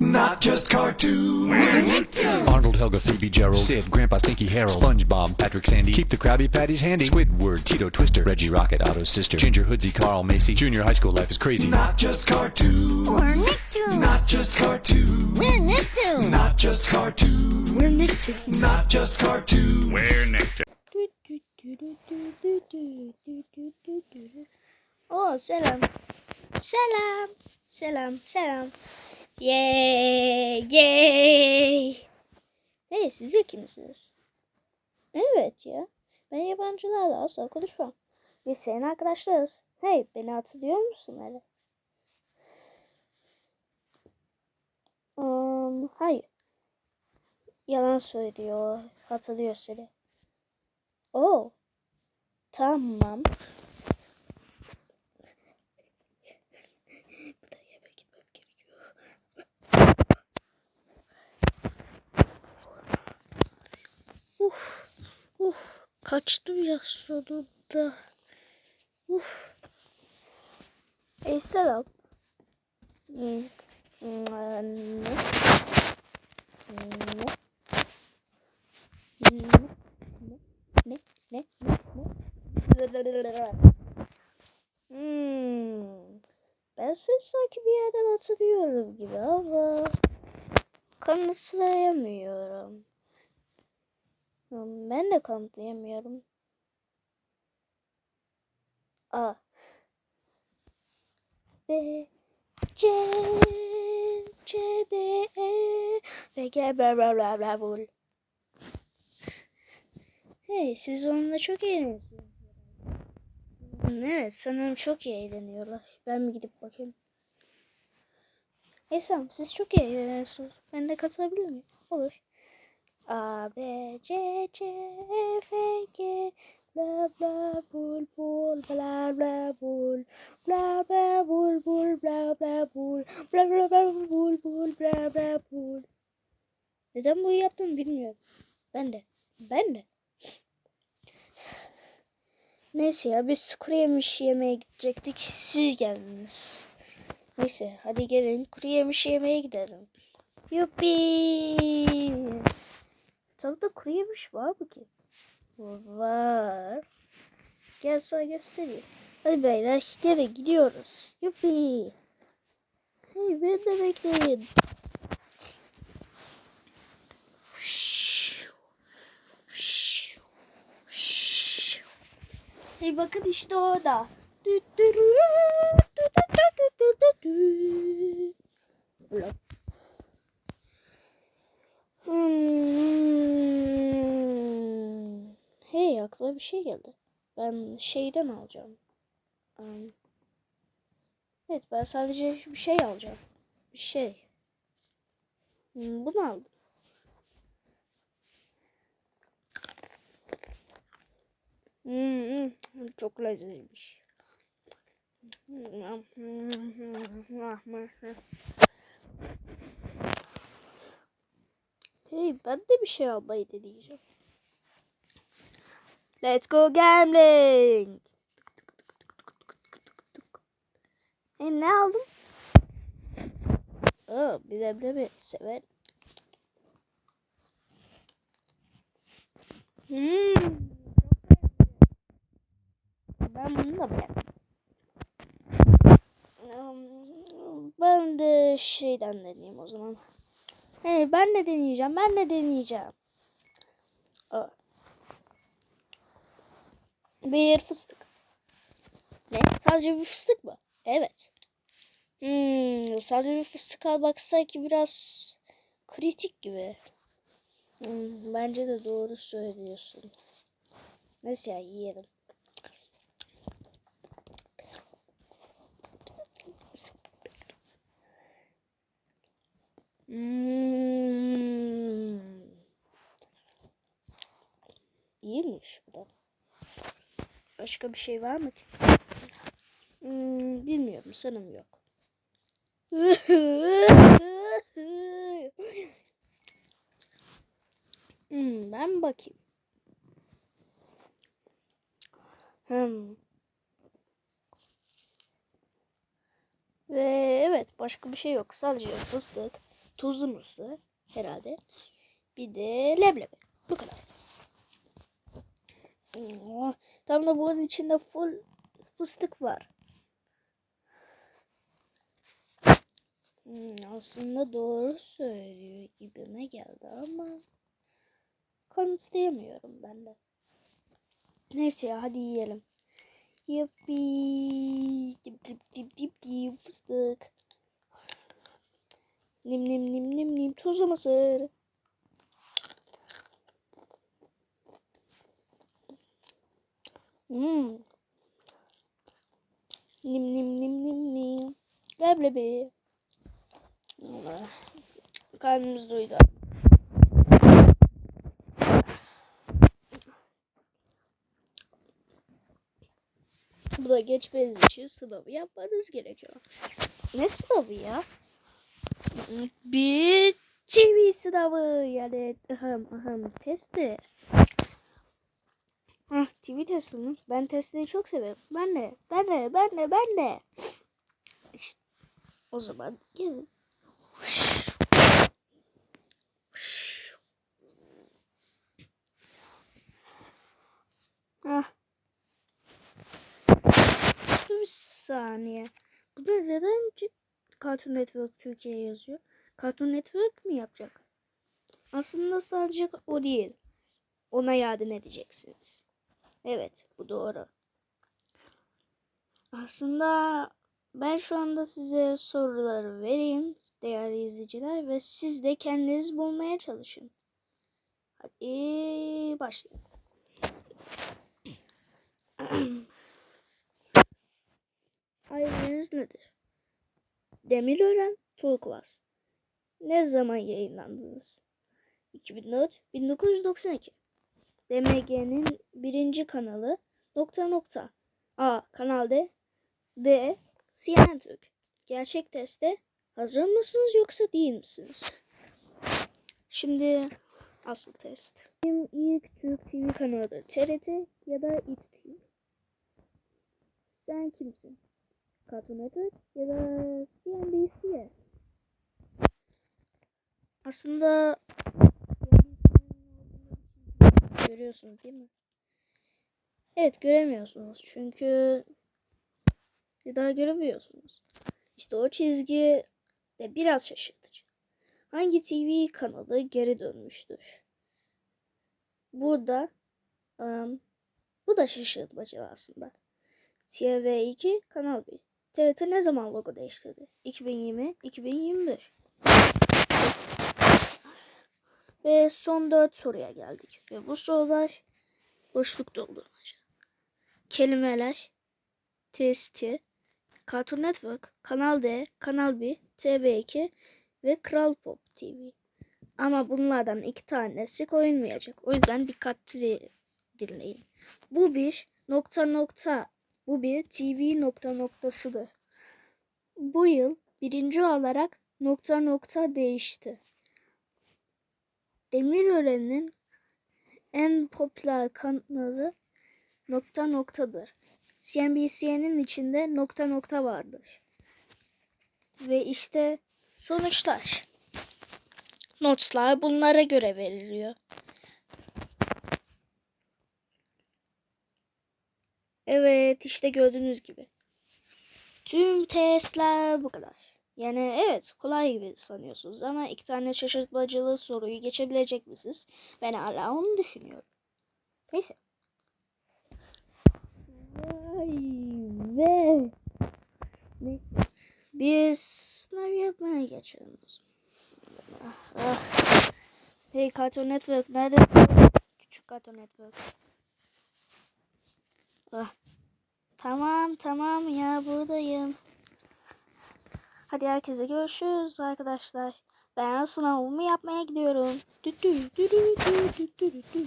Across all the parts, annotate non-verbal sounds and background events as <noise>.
not just cartoons. Arnold, Helga, Phoebe, Gerald, Sid, Grandpa, Stinky, Harold, SpongeBob, Patrick, Sandy, keep the Krabby Patties handy, Squidward, Tito, Twister, Reggie, Rocket, Otto's sister, Ginger, Hoodsy, Carl, Macy, Junior High School life is crazy. Not just cartoons. We're Nicktoons. Not just cartoons. We're Nicktoons. Not just cartoons. We're Nicktoons. Not just cartoons. We're Nicktoons. Oh selam. Selam. Selam. Selam. Yay. Yay. Hey siz de kimsiniz? Evet ya. Ben yabancılarla asla konuşmam. Biz senin arkadaşlarız. Hey beni hatırlıyor musun hele? Um, hayır. Yalan söylüyor. Hatırlıyor seni. Oh. Tamam. Buradan yemek gitmem gerekiyor. Uf. Uf. Kaçtım ya sonunda. Uf. Ey selam. Ne? Ne? Ne? Ne? Ne? Ne? Hmm. Ben seni sanki bir yerden hatırlıyorum gibi ama kanıtlayamıyorum. Ben de kanıtlayamıyorum. A B C C D E ve G bla bla bla bla bul. Hey siz onunla çok eğleniyorsunuz. Evet sanırım çok iyi eğleniyorlar. Ben mi gidip bakayım? Hey Sam siz çok iyi eğleniyorsunuz. Ben de katılabilir miyim? Olur. A, B, C, C, F, G, bla bla bul bul bla bla bul bla bla bul bul bla bla bul bla bla bla bul bul bla bla bul. Neden bunu yaptım bilmiyorum. Ben de. Ben de. Neyse ya biz kuru yemiş yemeye gidecektik. Siz geldiniz. Neyse hadi gelin kuru yemiş yemeye gidelim. Yuppi. Tavada kuru yemiş var mı ki? Var. Gel sana göstereyim. Hadi beyler gelin gidiyoruz. Yuppi. Hey beni de bekleyin. Hey bakın işte orada. Dü dü rü rü, dü dü dü dü dü dü dü. Ulan. Hmm. Hey aklıma bir şey geldi. Ben şeyden alacağım. Evet ben sadece bir şey alacağım. Bir şey. Hmm, bunu aldım. Hmm, çok lezzetliymiş. Hey ben de bir şey almayı deneyeceğim. Let's go gambling. Hey ne aldın? Aa, bir de bir de sever. Hmm. Ben bunu da beğendim. Hmm, Ben de şeyden deneyeyim o zaman. Hey ben de deneyeceğim. Ben de deneyeceğim. Bir fıstık. Ne? Sadece bir fıstık mı? Evet. Hmm, sadece bir fıstık almak sanki biraz kritik gibi. Hmm, bence de doğru söylüyorsun. Neyse ya yiyelim. Hmm. İyiymiş bu da. Başka bir şey var mı ki? Hmm, bilmiyorum sanırım yok. hmm, ben bakayım. Hmm. Ve evet başka bir şey yok. Sadece fıstık, tuzlu mısır herhalde. Bir de leblebi. Bu kadar. Oo, Tam da bunun içinde full fıstık var. Hmm, aslında doğru söylüyor gibime geldi ama kanıtlayamıyorum ben de. Neyse ya hadi yiyelim. Yuppi. Dip dip dip dip dip fıstık. Nim nim nim nim nim tuzlu mısır. Hmm. Nim nim nim nim nim. Leblebi. Karnımız doydu. Bu da geçmeniz için sınavı yapmanız gerekiyor. Ne sınavı ya? Bir TV sınavı yani aham aham testi. Hah TV mi? Ben testleri çok severim. Ben de, ben de, ben de, ben de. İşte o zaman gelin. Ah. Bir saniye. Bu da neden Cartoon Network Türkiye yazıyor? Cartoon Network mi yapacak? Aslında sadece o değil. Ona yardım edeceksiniz. Evet, bu doğru. Aslında ben şu anda size soruları vereyim değerli izleyiciler ve siz de kendiniz bulmaya çalışın. Hadi başlayalım. <clears throat> Aileniz nedir? Demirören Turkuaz. Ne zaman yayınlandınız? 2004-1992. DMG'nin birinci kanalı nokta nokta. A. Kanal D. D. CNN Türk. Gerçek teste hazır mısınız yoksa değil misiniz? Şimdi asıl test. Benim ilk Türk TV kanalı TRT ya da İTV. Sen kimsin? Cartoon Network ya da CNBC? Aslında görüyorsunuz değil mi? Evet göremiyorsunuz çünkü ya daha göremiyorsunuz. İşte o çizgi de biraz şaşırtıcı. Hangi TV kanalı geri dönmüştür? Burada ım, bu da şaşırtmacı aslında. TV2 Kanal 1. TRT ne zaman logo değiştirdi? 2020-2021. Ve son 4 soruya geldik. Ve bu sorular boşluk doldurmaca. Kelimeler testi, Cartoon Network, Kanal D, Kanal 1, TV2 ve Kral Pop TV. Ama bunlardan iki tanesi koyulmayacak. O yüzden dikkatli dinleyin. Bu bir nokta nokta. Bu bir TV nokta noktasıdır. Bu yıl birinci olarak nokta nokta değişti. Demirören'in en popüler kanalı nokta noktadır. CNBC'nin içinde nokta nokta vardır. Ve işte sonuçlar. Notlar bunlara göre veriliyor. Evet işte gördüğünüz gibi. Tüm testler bu kadar. Yani evet kolay gibi sanıyorsunuz ama iki tane şaşırtmacılı soruyu geçebilecek misiniz? Ben hala onu düşünüyorum. Neyse. Vay be. Biz sınav yapmaya geçelim. Ah, ah. Hey Cartoon Network neredesin? Küçük Cartoon Network. Ah. Tamam tamam ya buradayım. Hadi herkese görüşürüz arkadaşlar. Ben sınavımı yapmaya gidiyorum. Dü dü dü dü dü dü dü dü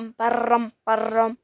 parram parram parram.